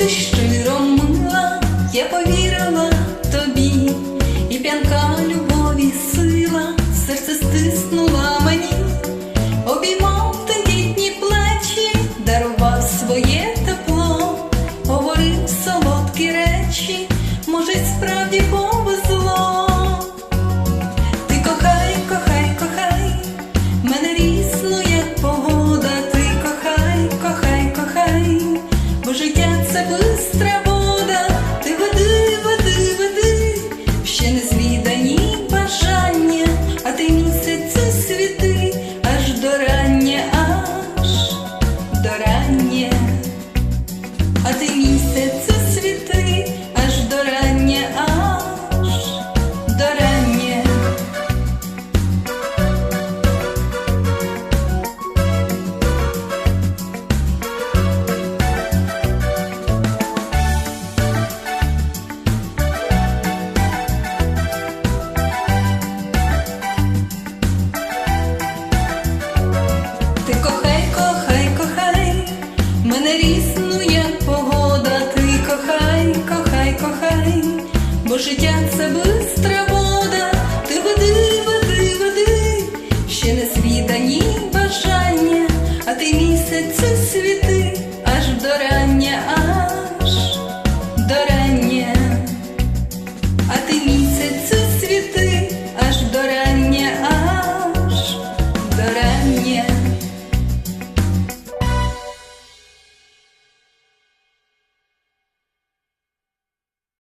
ти щиро мила, я повірила тобі, і п'янка любові сила, серце стиснула мені, обіймав тендітні плечі, дарував своє. até mim. життя це буде.